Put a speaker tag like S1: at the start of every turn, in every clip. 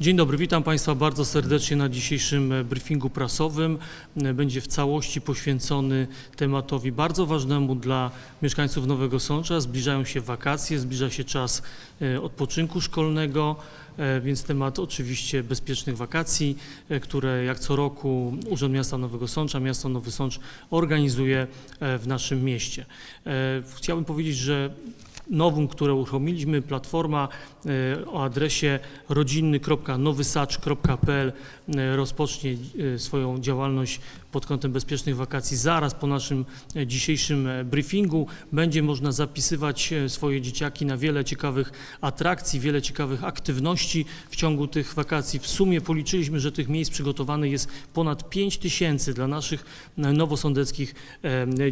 S1: Dzień dobry, witam Państwa bardzo serdecznie na dzisiejszym e, briefingu prasowym. E, Będzie w całości poświęcony tematowi bardzo ważnemu dla mieszkańców Nowego Sącza. Zbliżają się wakacje, zbliża się czas e, odpoczynku szkolnego, więc temat oczywiście bezpiecznych wakacji, które jak co roku Urząd Miasta Nowego Sącza, Miasto Nowy Sącz organizuje w naszym mieście. Chciałbym powiedzieć, że nowum, które uruchomiliśmy, platforma e, o adresie rodzinny.nowysacz.pl e, rozpocznie e, swoją działalność pod kątem bezpiecznych wakacji zaraz po naszym e, dzisiejszym e, briefingu. Będzie można zapisywać e, swoje dzieciaki na wiele ciekawych atrakcji, wiele ciekawych aktywności w ciągu tych wakacji. W sumie policzyliśmy, że tych miejsc przygotowanych jest ponad 5 tysięcy dla naszych nowosądeckich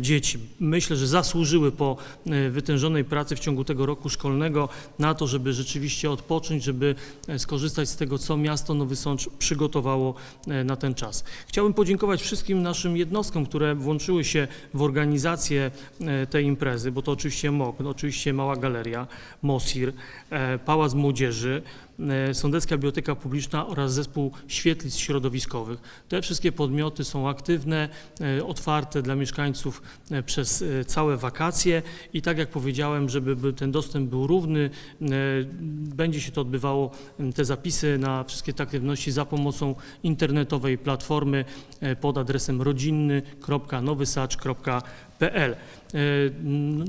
S1: dzieci. Myślę, że zasłużyły po wytężonej pracy w ciągu tego roku szkolnego na to, żeby rzeczywiście odpocząć, żeby skorzystać z tego, co miasto Nowy Sącz przygotowało na ten czas. Chciałbym podziękować wszystkim naszym jednostkom, które włączyły się w organizację e, tej imprezy, bo to oczywiście MOK, no oczywiście Mała Galeria, MOSIR, e, Pałac Młodzieży, e, Sądecka Biblioteka Publiczna oraz Zespół Świetlic Środowiskowych. Te wszystkie podmioty są aktywne, otwarte dla mieszkańców przez całe wakacje i tak jak powiedziałem, żeby by ten dostęp był równy, będzie się to odbywało, te zapisy na wszystkie te aktywności za pomocą internetowej platformy pod adresem rodzinny.nowysacz.pl. E,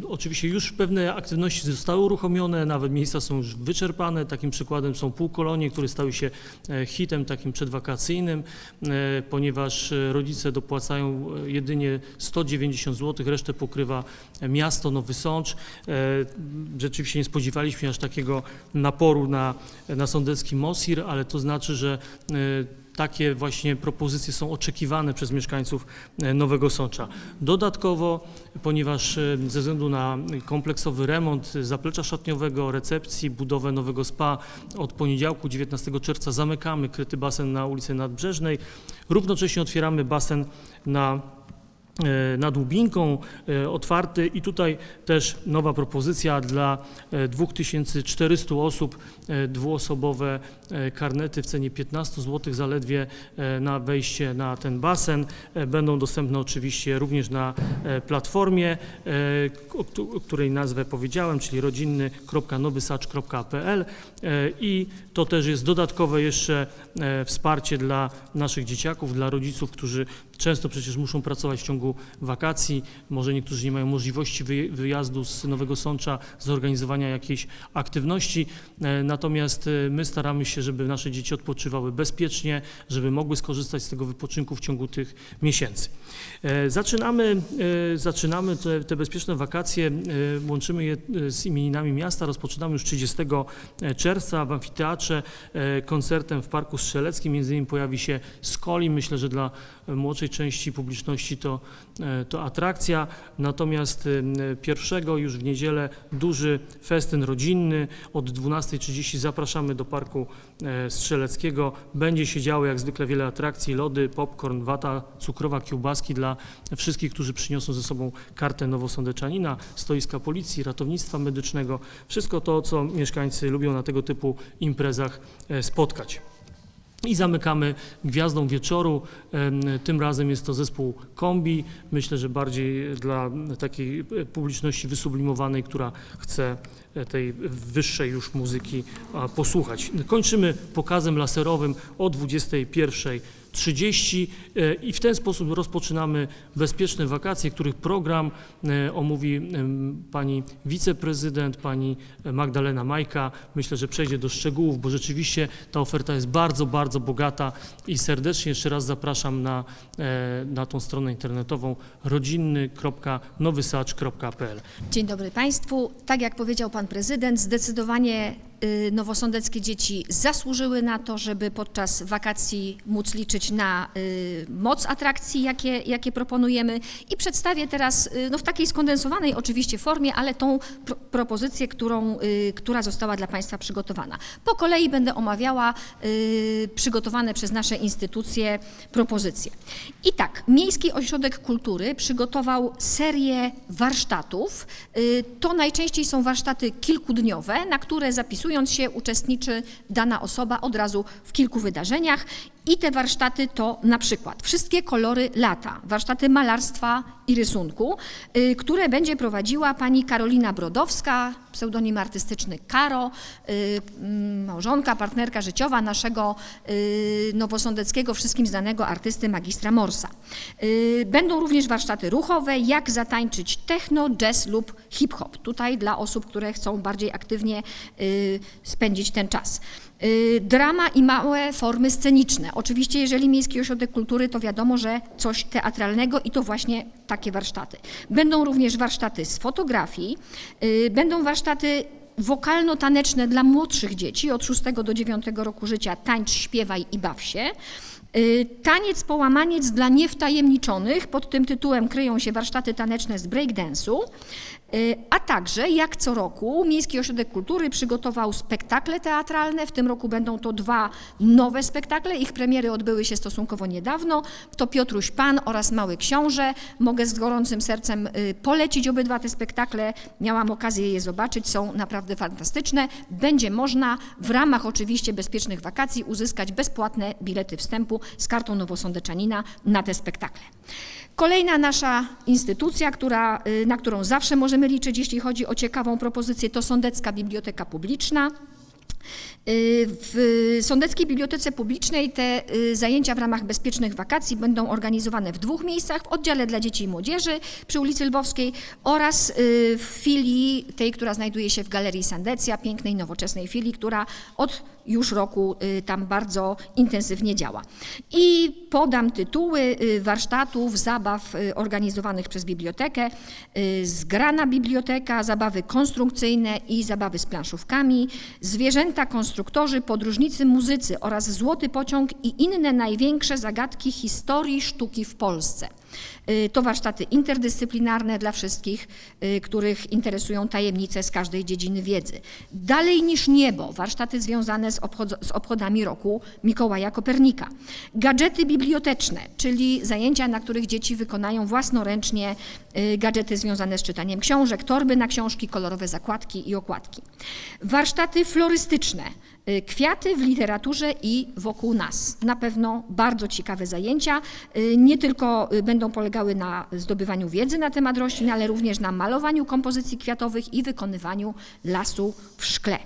S1: Oczywiście już pewne aktywności zostały uruchomione, nawet miejsca są już wyczerpane. Takim przykładem są półkolonie, które stały się e, hitem takim przedwakacyjnym, e, ponieważ rodzice dopłacają jedynie 190 zł, resztę pokrywa miasto Nowy Sącz. Rzeczywiście nie spodziewaliśmy się aż takiego naporu na, na sądecki MOSIR, ale to znaczy, że takie właśnie propozycje są oczekiwane przez mieszkańców e, Nowego Sącza. Dodatkowo, ponieważ e, ze względu na kompleksowy remont zaplecza szatniowego, recepcji, budowę nowego spa od poniedziałku 19 czerwca zamykamy kryty basen na ulicy Nadbrzeżnej. Równocześnie otwieramy basen na nad Łubinką e, otwarty i tutaj też nowa propozycja dla e, 2400 osób, e, dwuosobowe e, karnety w cenie 15 zł zaledwie e, na wejście na ten basen. E, Będą dostępne oczywiście również na e, platformie, e, o któ- o której nazwę powiedziałem, czyli rodzinny.nowysacz.pl e, i to też jest dodatkowe jeszcze e, wsparcie dla naszych dzieciaków, dla rodziców, którzy często przecież muszą pracować w ciągu wakacji, może niektórzy nie mają możliwości wyj- wyjazdu z Nowego Sącza, zorganizowania jakiejś aktywności, e, natomiast e, my staramy się, żeby nasze dzieci odpoczywały bezpiecznie, żeby mogły skorzystać z tego wypoczynku w ciągu tych miesięcy. E, Zaczynamy, zaczynamy te, te bezpieczne wakacje, łączymy je z imieninami miasta, rozpoczynamy już 30 czerwca w amfiteatrze koncertem w Parku Strzeleckim, między innymi pojawi się Skoli, myślę, że dla e, młodszej części publiczności to, e, to atrakcja, natomiast e, pierwszego już w niedzielę duży festyn rodzinny, od 12.30 zapraszamy do Parku e, Strzeleckiego, będzie się działo jak zwykle wiele atrakcji, lody, popcorn, wata cukrowa, kiełbaski dla wszystkich, którzy przyniosą ze sobą kartę nowosądeczanina, stoiska policji, ratownictwa medycznego, wszystko to, co mieszkańcy lubią na tego typu imprezach spotkać. I zamykamy gwiazdą wieczoru. Tym razem jest to zespół kombi. Myślę, że bardziej dla takiej publiczności wysublimowanej, która chce e, tej wyższej już muzyki posłuchać. Kończymy pokazem laserowym o 21. 30 e, i w ten sposób rozpoczynamy bezpieczne wakacje, których program e, omówi pani wiceprezydent, pani Magdalena Majka. Myślę, że przejdzie do szczegółów, bo rzeczywiście ta oferta jest bardzo, bardzo bogata i serdecznie jeszcze raz zapraszam na, e, na tą stronę internetową rodzinny.nowysacz.pl.
S2: Dzień dobry Państwu. Tak jak powiedział Pan Prezydent, zdecydowanie nowosądeckie dzieci zasłużyły na to, żeby podczas wakacji móc liczyć na y, moc atrakcji, jakie, jakie proponujemy. I przedstawię teraz y, no, w takiej skondensowanej oczywiście formie, ale tą pro, propozycję, którą, y, która została dla Państwa przygotowana. Po kolei będę omawiała y, przygotowane przez nasze instytucje propozycje. I tak, Miejski Ośrodek Kultury przygotował serię warsztatów. Y, To najczęściej są warsztaty kilkudniowe, na które zapisują Rejestrując się uczestniczy dana osoba od razu w kilku wydarzeniach i te warsztaty to na przykład wszystkie kolory lata, warsztaty malarstwa i rysunku, y, które będzie prowadziła pani Karolina Brodowska, pseudonim artystyczny Karo, y, mm, małżonka, partnerka życiowa naszego y, nowosądeckiego, wszystkim znanego artysty magistra Morsa. Będą również warsztaty ruchowe, jak zatańczyć techno, jazz lub hip-hop. Tutaj dla osób, które chcą bardziej aktywnie spędzić ten czas. Y, Drama i małe formy sceniczne. Oczywiście, jeżeli Miejski Ośrodek Kultury, to wiadomo, że coś teatralnego i to właśnie takie warsztaty. Będą również warsztaty z fotografii, y, będą warsztaty wokalno-taneczne dla młodszych dzieci od 6 do 9 roku życia. Tańcz, śpiewaj i baw się. Y, Taniec połamaniec dla niewtajemniczonych, pod tym tytułem kryją się warsztaty taneczne z breakdance'u, Y, a także jak co roku Miejski Ośrodek Kultury przygotował spektakle teatralne. W tym roku będą to dwa nowe spektakle. Ich premiery odbyły się stosunkowo niedawno. To Piotruś Pan oraz Mały Książę. Mogę z gorącym sercem y, polecić obydwa te spektakle. Miałam okazję je zobaczyć, są naprawdę fantastyczne. Będzie można w ramach oczywiście bezpiecznych wakacji uzyskać bezpłatne bilety wstępu z kartą nowosądeczanina na te spektakle. Kolejna nasza instytucja, która, y, na którą zawsze możemy liczyć, jeśli chodzi o ciekawą propozycję, to Sądecka Biblioteka Publiczna. Y, W Sądeckiej Bibliotece Publicznej te y, zajęcia w ramach bezpiecznych wakacji będą organizowane w dwóch miejscach, w oddziale dla dzieci i młodzieży przy ulicy Lwowskiej oraz y, w filii tej, która znajduje się w Galerii Sandecja, pięknej, nowoczesnej filii, która od już roku tam bardzo intensywnie działa. I podam tytuły warsztatów, zabaw organizowanych przez bibliotekę. Zgrana biblioteka, zabawy konstrukcyjne i zabawy z planszówkami, zwierzęta, konstruktorzy, podróżnicy, muzycy oraz złoty pociąg i inne największe zagadki historii sztuki w Polsce. Y, To warsztaty interdyscyplinarne dla wszystkich, y, których interesują tajemnice z każdej dziedziny wiedzy. Dalej niż niebo, warsztaty związane z, obchod- z obchodami roku Mikołaja Kopernika. Gadżety biblioteczne, czyli zajęcia, na których dzieci wykonają własnoręcznie y, gadżety związane z czytaniem książek, torby na książki, kolorowe zakładki i okładki. Warsztaty florystyczne, kwiaty w literaturze i wokół nas. Na pewno bardzo ciekawe zajęcia. Y, Nie tylko y, będą polegały na zdobywaniu wiedzy na temat roślin, ale również na malowaniu kompozycji kwiatowych i wykonywaniu lasu w szkle.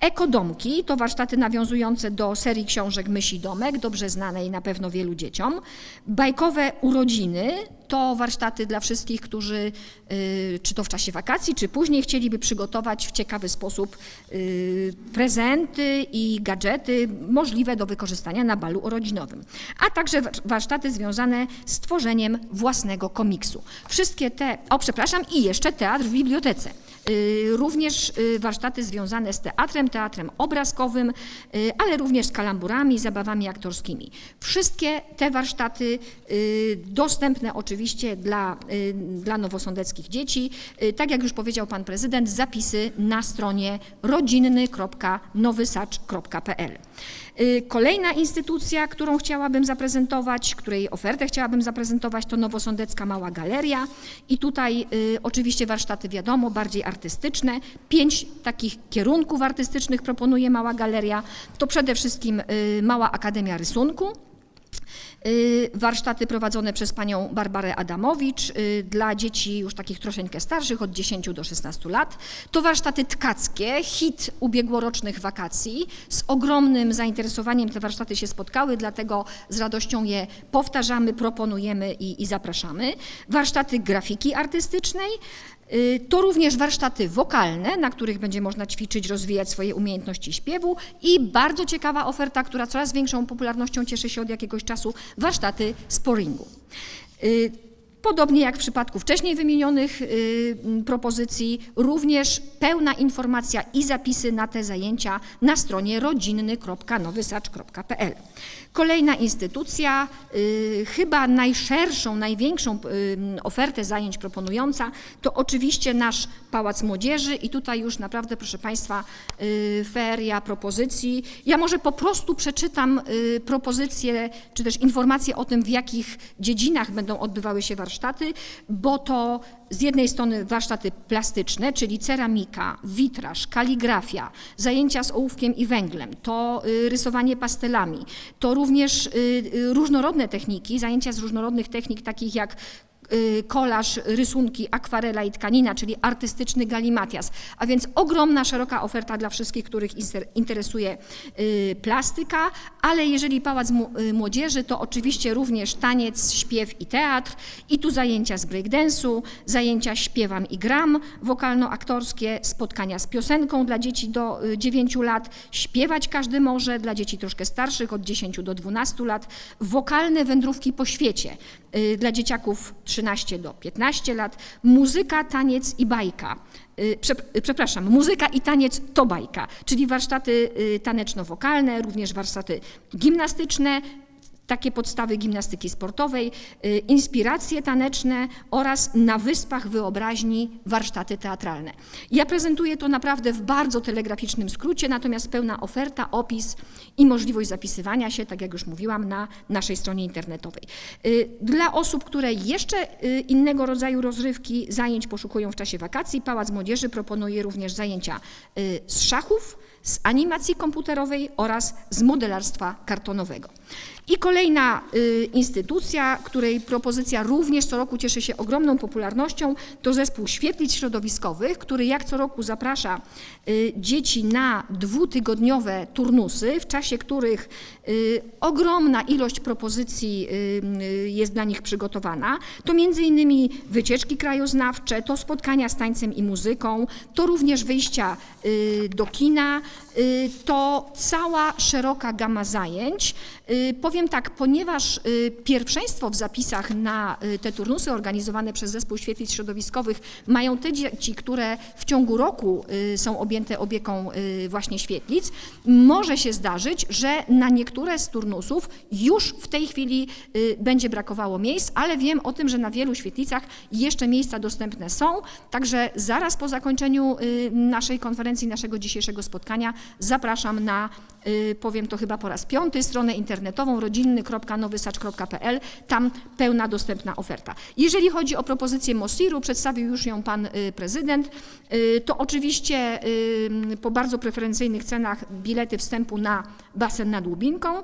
S2: Ekodomki to warsztaty nawiązujące do serii książek Mysi Domek, dobrze znanej na pewno wielu dzieciom. Bajkowe urodziny to warsztaty dla wszystkich, którzy y, czy to w czasie wakacji, czy później chcieliby przygotować w ciekawy sposób y, prezenty i gadżety możliwe do wykorzystania na balu urodzinowym. A także war- warsztaty związane z tworzeniem własnego komiksu. Wszystkie te, o przepraszam, i jeszcze teatr w bibliotece. Y, Również warsztaty związane z teatrem, teatrem obrazkowym, y, ale również z kalamburami, zabawami aktorskimi. Wszystkie te warsztaty y, dostępne oczywiście dla, y, dla nowosądeckich dzieci. Tak jak już powiedział pan prezydent, zapisy na stronie rodzinny.nowysacz.pl. Kolejna instytucja, którą chciałabym zaprezentować, której ofertę chciałabym zaprezentować, to Nowosądecka Mała Galeria. I tutaj y, oczywiście warsztaty wiadomo, bardziej artystyczne. Pięć takich kierunków artystycznych proponuje Mała Galeria. To przede wszystkim y, Mała Akademia Rysunku. Y, Warsztaty prowadzone przez panią Barbarę Adamowicz y, dla dzieci już takich troszeczkę starszych, od 10 do 16 lat. To warsztaty tkackie, hit ubiegłorocznych wakacji. Z ogromnym zainteresowaniem te warsztaty się spotkały, dlatego z radością je powtarzamy, proponujemy i, i zapraszamy. Warsztaty grafiki artystycznej. Y, To również warsztaty wokalne, na których będzie można ćwiczyć, rozwijać swoje umiejętności śpiewu i bardzo ciekawa oferta, która coraz większą popularnością cieszy się od jakiegoś czasu, warsztaty sporingu. Podobnie jak w przypadku wcześniej wymienionych y, propozycji, również pełna informacja i zapisy na te zajęcia na stronie rodzinny.nowysacz.pl. Kolejna instytucja, y, chyba najszerszą, największą y, ofertę zajęć proponująca, to oczywiście nasz Pałac Młodzieży i tutaj już naprawdę, proszę Państwa, feria propozycji. Ja może po prostu przeczytam propozycje, czy też informacje o tym, w jakich dziedzinach będą odbywały się warsztaty warsztaty, bo to z jednej strony warsztaty plastyczne, czyli ceramika, witraż, kaligrafia, zajęcia z ołówkiem i węglem, to y, rysowanie pastelami, to również y, y, różnorodne techniki, zajęcia z różnorodnych technik takich jak kolaż, rysunki, akwarela i tkanina, czyli artystyczny galimatias. A więc ogromna, szeroka oferta dla wszystkich, których interesuje y, plastyka, ale jeżeli Pałac y, Młodzieży, to oczywiście również taniec, śpiew i teatr i tu zajęcia z breakdance'u, zajęcia śpiewam i gram, wokalno-aktorskie, spotkania z piosenką dla dzieci do y, 9 lat, śpiewać każdy może, dla dzieci troszkę starszych od 10 do 12 lat, wokalne wędrówki po świecie y, dla dzieciaków 13 do 15 lat, muzyka, taniec i bajka. Y, y, Przepraszam, muzyka i taniec to bajka, czyli warsztaty y, taneczno-wokalne, również warsztaty gimnastyczne, takie podstawy gimnastyki sportowej, y, inspiracje taneczne oraz na Wyspach Wyobraźni warsztaty teatralne. Ja prezentuję to naprawdę w bardzo telegraficznym skrócie, natomiast pełna oferta, opis i możliwość zapisywania się, tak jak już mówiłam, na naszej stronie internetowej. Y, Dla osób, które jeszcze y, innego rodzaju rozrywki, zajęć poszukują w czasie wakacji, Pałac Młodzieży proponuje również zajęcia z szachów, z animacji komputerowej oraz z modelarstwa kartonowego. I kolejna y, instytucja, której propozycja również co roku cieszy się ogromną popularnością, to zespół świetlic środowiskowych, który jak co roku zaprasza y, dzieci na dwutygodniowe turnusy, w czasie których y, ogromna ilość propozycji y, y, jest dla nich przygotowana. To między innymi wycieczki krajoznawcze, to spotkania z tańcem i muzyką, to również wyjścia y, do kina, to cała szeroka gama zajęć. Y, Powiem tak, ponieważ y, pierwszeństwo w zapisach na y, te turnusy organizowane przez Zespół Świetlic Środowiskowych mają te dzieci, które w ciągu roku y, są objęte opieką y, właśnie świetlic, może się zdarzyć, że na niektóre z turnusów już w tej chwili y, będzie brakowało miejsc, ale wiem o tym, że na wielu świetlicach jeszcze miejsca dostępne są, także zaraz po zakończeniu y, naszej konferencji, naszego dzisiejszego spotkania zapraszam na, y, powiem to chyba po raz piąty, stronę internetową rodzinny.nowysacz.pl, tam pełna dostępna oferta. Jeżeli chodzi o propozycję Mosiru, przedstawił już ją pan y, prezydent, y, to oczywiście po bardzo preferencyjnych cenach bilety wstępu na basen nad Łubinką,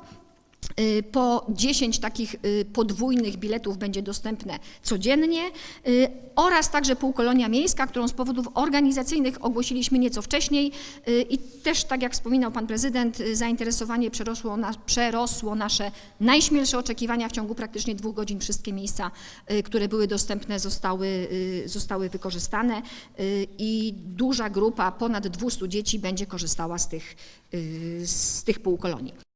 S2: Po 10 takich y, podwójnych biletów będzie dostępne codziennie y, oraz także półkolonia miejska, którą z powodów organizacyjnych ogłosiliśmy nieco wcześniej y, i też, tak jak wspominał pan prezydent, y, zainteresowanie przerosło, na, przerosło nasze najśmielsze oczekiwania. W ciągu praktycznie dwóch godzin wszystkie miejsca, y, które były dostępne, zostały, y, zostały wykorzystane y, i duża grupa, ponad 200 dzieci będzie korzystała z tych, y, z tych półkolonii.